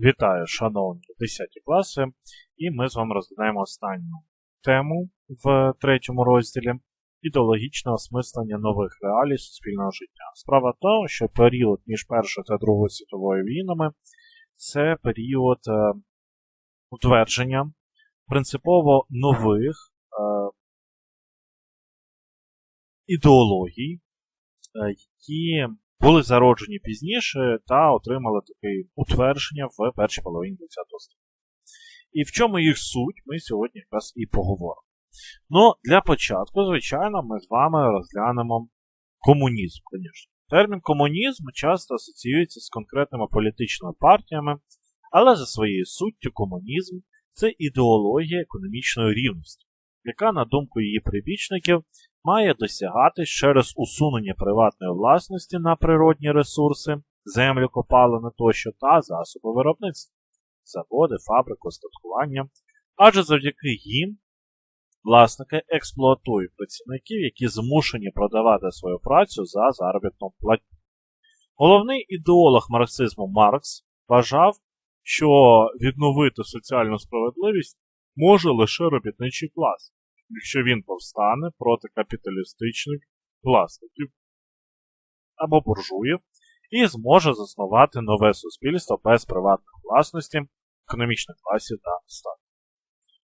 Вітаю, шановні 10 класи, і ми з вами розглядаємо останню тему в третьому розділі ідеологічне осмислення нових реалій суспільного життя. Справа тому, що період між Першою та Другою світовою війнами це період е, утвердження принципово нових е, ідеологій, е, які були зароджені пізніше та отримали таке утвердження в першій половині ХХ століття. І в чому їх суть, ми сьогодні якраз і поговоримо. Ну, для початку, звичайно, ми з вами розглянемо комунізм, звісно. Термін комунізм часто асоціюється з конкретними політичними партіями, але за своєю суттю комунізм це ідеологія економічної рівності, яка, на думку її прибічників, має досягатись через усунення приватної власності на природні ресурси, землю, копалини тощо та засоби виробництва, заводи, фабрики, остаткування, адже завдяки їм власники експлуатують працівників, які змушені продавати свою працю за заробітну платню. Головний ідеолог марксизму Маркс вважав, що відновити соціальну справедливість може лише робітничий клас якщо він повстане проти капіталістичних власників або буржуїв і зможе заснувати нове суспільство без приватної власності, економічних класів та статків.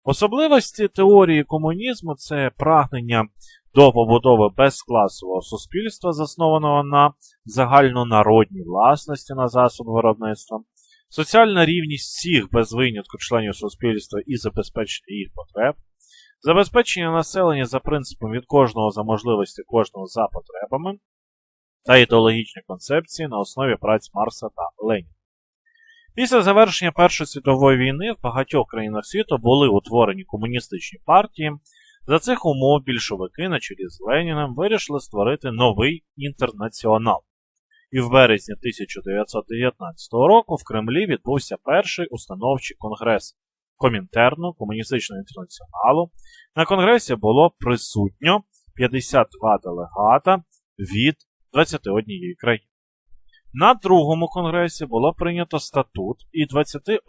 Особливості теорії комунізму це прагнення до побудови безкласового суспільства, заснованого на загальнонародній власності на засоби виробництва, соціальна рівність всіх без винятку членів суспільства і забезпечення їх потреб, Забезпечення населення за принципом від кожного за можливості кожного за потребами та ідеологічні концепції на основі праць Марса та Леніна. Після завершення Першої світової війни в багатьох країнах світу були утворені комуністичні партії. За цих умов більшовики на чолі з Леніним вирішили створити новий інтернаціонал. І в березні 1919 року в Кремлі відбувся перший установчий конгрес Комінтерну Комуністичного інтернаціоналу. На конгресі було присутньо 52 делегата від 21 країни. На другому конгресі було прийнято статут і 21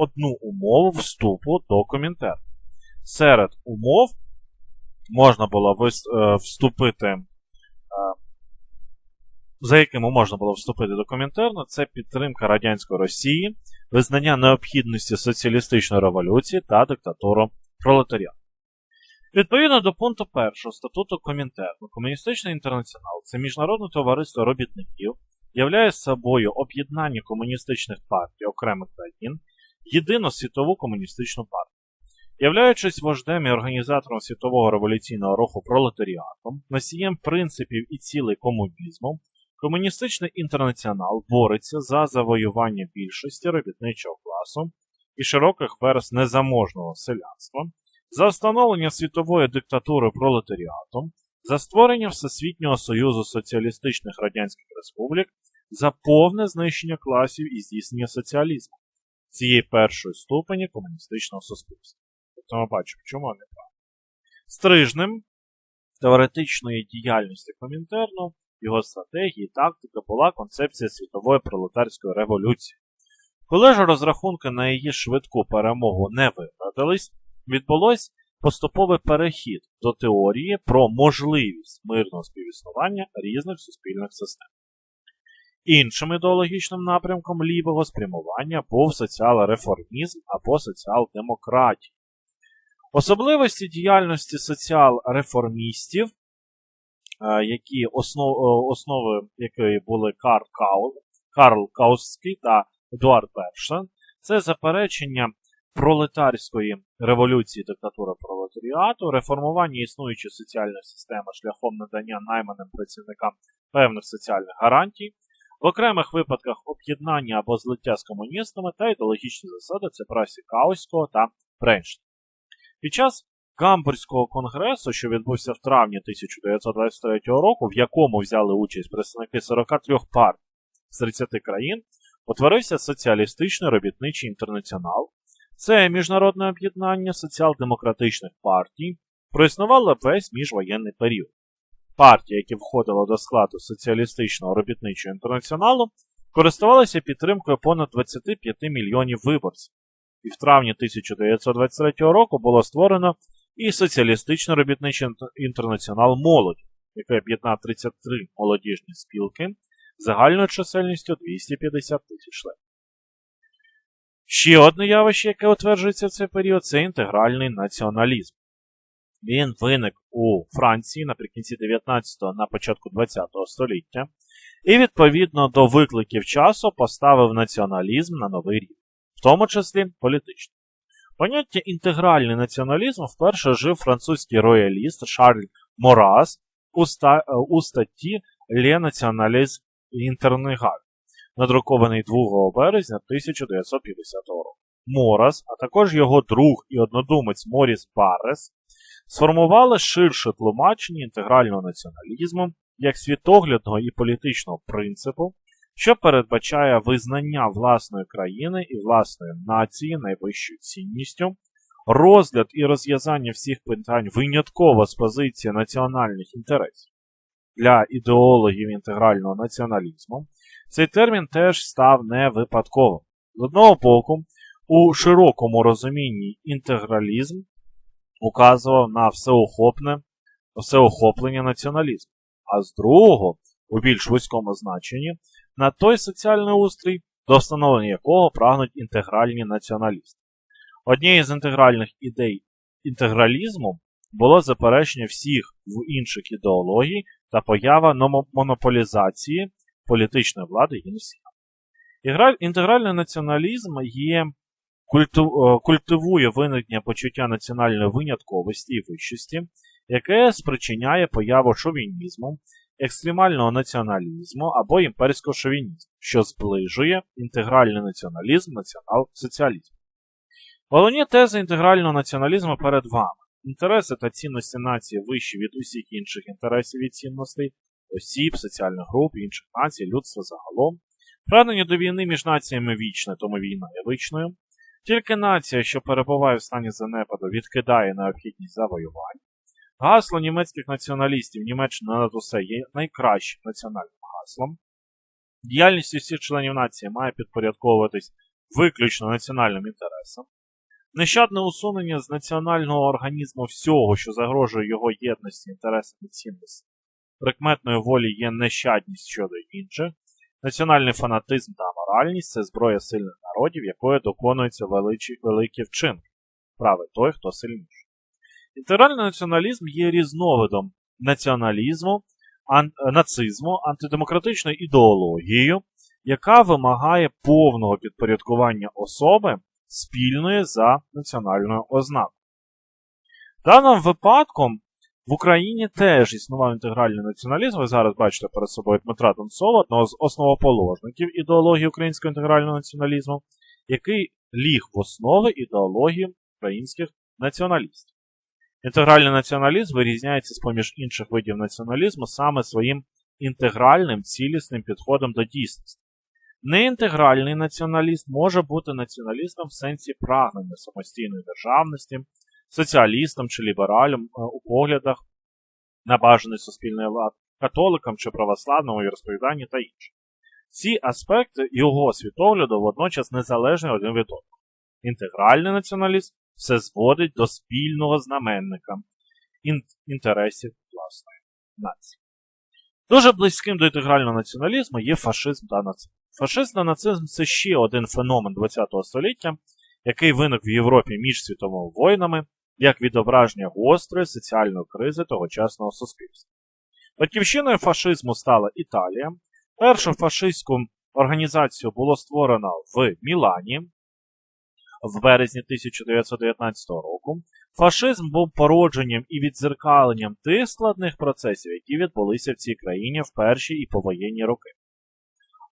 умову вступу до Комінтерну. Серед умов можна було е, вступити за якими можна було вступити до Комінтерну, це підтримка радянської Росії, визнання необхідності соціалістичної революції та диктатуру пролетаріату. Відповідно до пункту 1 статуту Комінтерну, Комуністичний інтернаціонал це міжнародне товариство робітників, являє собою об'єднання комуністичних партій окремих країн, єдину світову комуністичну партію. Являючись вождем і організатором світового революційного руху пролетаріатом, носієм принципів і цілей комунізму, Комуністичний інтернаціонал бореться за завоювання більшості робітничого класу і широких верст незаможного селянства, за встановлення світової диктатури пролетаріатом, за створення Всесвітнього Союзу Соціалістичних Радянських Республік, за повне знищення класів і здійснення соціалізму цієї першої ступені комуністичного суспільства. Тобто ми бачимо, чому не так. Стрижнем теоретичної діяльності Комінтерну його стратегії тактика була концепція світової пролетарської революції. Коли ж розрахунки на її швидку перемогу не виправдались, відбулось поступовий перехід до теорії про можливість мирного співіснування різних суспільних систем. Іншим ідеологічним напрямком лівого спрямування був соціал-реформізм або соціал-демократія. Особливості діяльності соціал-реформістів які основ, е, основи якої були Карл Каул, Карл Каустський та Едуард Першен, це заперечення пролетарської революції диктатури пролетаріату, реформування існуючої соціальної системи шляхом надання найманим працівникам певних соціальних гарантій, в окремих випадках об'єднання або злиття з комуністами та ідеологічні засади це прасі Кауського та Бренштейна. Під час Гамбурзького конгресу, що відбувся в травні 1923 року, в якому взяли участь представники 43 партій з 30 країн, утворився соціалістичний робітничий інтернаціонал. Це міжнародне об'єднання соціал-демократичних партій, проіснувало весь міжвоєнний період. Партії, які входили до складу соціалістичного робітничого інтернаціоналу, користувалися підтримкою понад 25 мільйонів виборців. І в травні 1923 року було створено і соціалістично робітничий інтернаціонал молоді, який об'єднав 33 молодіжні спілки загальною чисельністю 250 тисяч членів. Ще одне явище, яке утверджується в цей період, це інтегральний націоналізм. Він виник у Франції наприкінці 19-го на початку 20-го століття, і відповідно до викликів часу поставив націоналізм на новий рівень, в тому числі політичний. Поняття інтегральний націоналізм вперше жив французький рояліст Шарль Морас у, ста, у статті Le Nationalisme Internegal, надрукований 2 березня 1950 року. Морас, а також його друг і однодумець Моріс Баррес, сформували ширше тлумачення інтегрального націоналізму як світоглядного і політичного принципу, що передбачає визнання власної країни і власної нації найвищою цінністю, розгляд і розв'язання всіх питань винятково з позиції національних інтересів. Для ідеологів інтегрального націоналізму цей термін теж став не випадковим. З одного боку, у широкому розумінні інтегралізм указував на всеохопне, всеохоплення націоналізму, а з другого, у більш вузькому значенні, на той соціальний устрій, до встановлення якого прагнуть інтегральні націоналісти. Однією з інтегральних ідей інтегралізму було заперечення всіх в інших ідеологій та поява монополізації політичної влади і. Інтегральний націоналізм є культивує виникнення почуття національної винятковості і вищості, яке спричиняє появу шовінізму, екстремального націоналізму або імперського шовінізму, що зближує інтегральний націоналізм націонал-соціалізм. Головні тези інтегрального націоналізму перед вами. Інтереси та цінності нації вищі від усіх інших інтересів і цінностей, осіб, соціальних груп, інших націй, людства загалом. Прагнення до війни між націями вічне, тому війна є вичною. Тільки нація, що перебуває в стані занепаду, відкидає необхідність завоювань. Гасло німецьких націоналістів Німеччина над усе є найкращим національним гаслом. Діяльність усіх членів нації має підпорядковуватись виключно національним інтересам. Нещадне усунення з національного організму всього, що загрожує його єдності, інтересам і цінності. Прикметною волі є нещадність щодо інших. Національний фанатизм та аморальність це зброя сильних народів, якою доконуються величі, великі вчинки. Праве той, хто сильніший. Інтегральний націоналізм є різновидом націоналізму, ан, нацизму, антидемократичною ідеологією, яка вимагає повного підпорядкування особи спільної за національною ознакою. В даному випадку в Україні теж існував інтегральний націоналізм. Ви зараз бачите перед собою Дмитра Донцова, одного з основоположників ідеології українського інтегрального націоналізму, який ліг в основи ідеології українських націоналістів. Інтегральний націоналізм вирізняється з поміж інших видів націоналізму саме своїм інтегральним цілісним підходом до дійсності. Неінтегральний націоналіст може бути націоналістом в сенсі прагнення самостійної державності, соціалістом чи лібералем е, у поглядах на бажаний суспільний лад, католикам чи православному віросповіданні та інше. Ці аспекти його світогляду водночас незалежні один від одного. Інтегральний націоналіст все зводить до спільного знаменника інтересів власної нації. Дуже близьким до інтегрального націоналізму є фашизм та нацизм. Фашизм та нацизм це ще один феномен ХХ століття, який виник в Європі між світовими воїнами як відображення гострої соціальної кризи тогочасного суспільства. Батьківщиною фашизму стала Італія. Першу фашистську організацію було створено в Мілані в березні 1919 року. Фашизм був породженням і відзеркаленням тих складних процесів, які відбулися в цій країні в перші і повоєнні роки.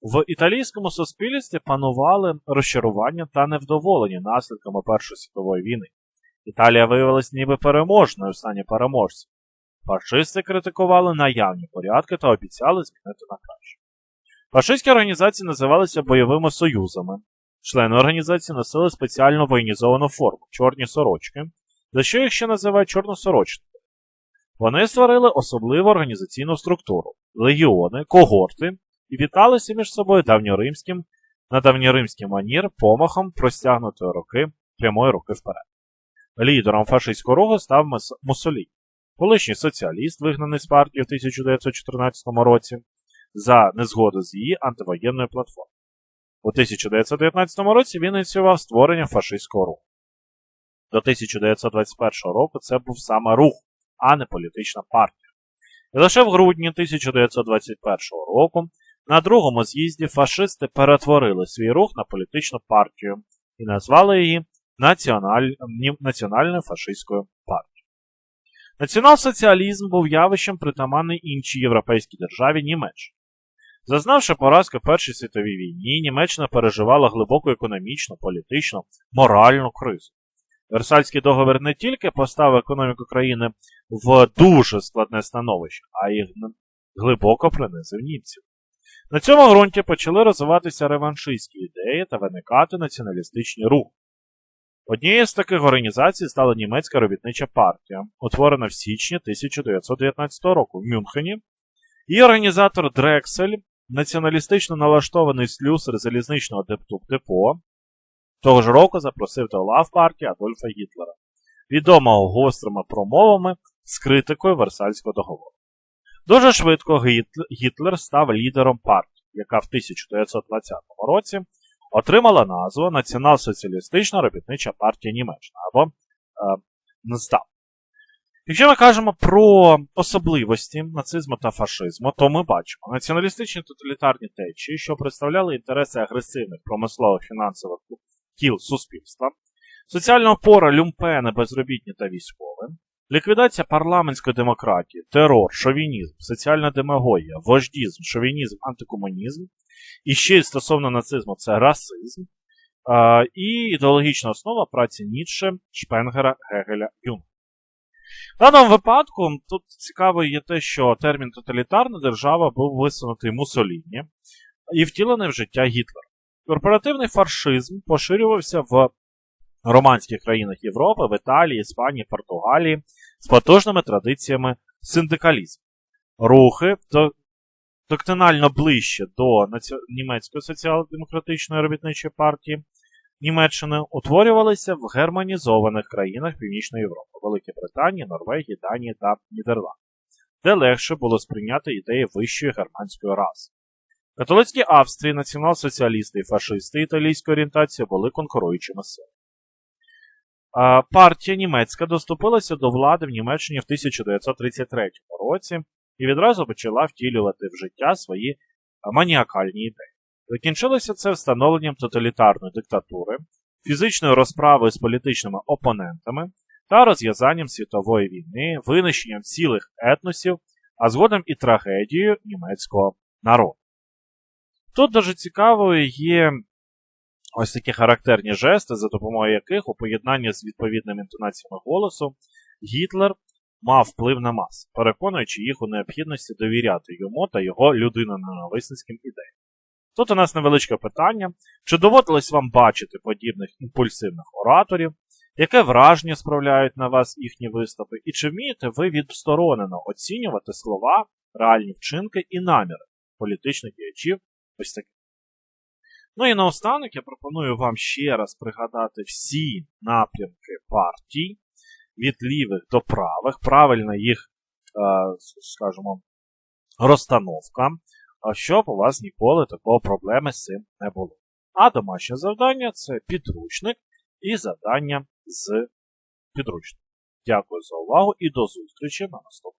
В італійському суспільстві панували розчарування та невдоволення наслідками Першої світової війни. Італія виявилась ніби переможною в стані переможців. Фашисти критикували наявні порядки та обіцяли змінити на краще. Фашистські організації називалися бойовими союзами. Члени організації носили спеціально воєнізовану форму чорні сорочки, за що їх ще називають чорносорочники. Вони створили особливу організаційну структуру легіони, когорти і віталися між собою давньоримським на давньоримський манір помахом простягнутої руки прямої руки вперед. Лідером фашистського руху став Муссоліні, колишній соціаліст, вигнаний з партії в 1914 році за незгоду з її антивоєнною платформою. У 1919 році він ініціював створення фашистського руху. До 1921 року це був саме рух, а не політична партія. І лише в грудні 1921 року на другому з'їзді фашисти перетворили свій рух на політичну партію і назвали її національ... Національною фашистською партією. Націонал-соціалізм був явищем притаманний іншій європейській державі Німеччині. Зазнавши поразки в Першій світовій війні, Німеччина переживала глибоку економічну, політичну, моральну кризу. Версальський договір не тільки поставив економіку країни в дуже складне становище, а й глибоко принизив німців. На цьому ґрунті почали розвиватися реваншистські ідеї та виникати націоналістичні рухи. Однією з таких організацій стала німецька робітнича партія, утворена в січні 1919 року в Мюнхені. Її організатор Дрексель, націоналістично налаштований слюсар залізничного депо, того ж року запросив до лав партії Адольфа Гітлера, відомого гострими промовами з критикою Версальського договору. Дуже швидко Гітлер став лідером партії, яка в 1920 році отримала назву Націонал-соціалістична робітнича партія Німеччини або е, НСДАП. Якщо ми кажемо про особливості нацизму та фашизму, то ми бачимо націоналістичні тоталітарні течії, що представляли інтереси агресивних промислових фінансових кіл суспільства, соціальна опора люмпени, безробітні та військові, ліквідація парламентської демократії, терор, шовінізм, соціальна демагогія, вождізм, шовінізм, антикомунізм, і ще й стосовно нацизму це расизм, і ідеологічна основа праці Ніцше, Шпенгера, Гегеля, Юнга. В даному випадку тут цікаво є те, що термін тоталітарна держава був висунутий Муссоліні і втілений в життя Гітлера. Корпоративний фашизм поширювався в романських країнах Європи, в Італії, Іспанії, Португалії з потужними традиціями синдикалізму. Рухи до, доктринально ближче до наці... німецької соціал-демократичної робітничої партії Німеччини утворювалися в германізованих країнах Північної Європи Великій Британії, Норвегії, Данії та Нідерландів, де легше було сприйняти ідеї вищої германської раси. Католицькі Австрії, націонал-соціалісти і фашисти італійської орієнтації були конкуруючими силами. Партія німецька доступилася до влади в Німеччині в 1933 році і відразу почала втілювати в життя свої маніакальні ідеї. Закінчилося це встановленням тоталітарної диктатури, фізичною розправою з політичними опонентами та розв'язанням світової війни, винищенням цілих етносів, а згодом і трагедією німецького народу. Тут дуже цікавою є ось такі характерні жести, за допомогою яких у поєднанні з відповідними інтонаціями голосу Гітлер мав вплив на мас, переконуючи їх у необхідності довіряти йому та його людиноненависницьким ідеям. Тут у нас невеличке питання: чи доводилось вам бачити подібних імпульсивних ораторів, яке враження справляють на вас їхні виступи, і чи вмієте ви відсторонено оцінювати слова, реальні вчинки і наміри політичних діячів? Ось таких? Ну і наостанок я пропоную вам ще раз пригадати всі напрямки партій. Від лівих до правих, правильна їх, е, скажімо, розстановка, а щоб у вас ніколи такого проблеми з цим не було. А домашнє завдання це підручник і завдання з підручника. Дякую за увагу і до зустрічі на наступному.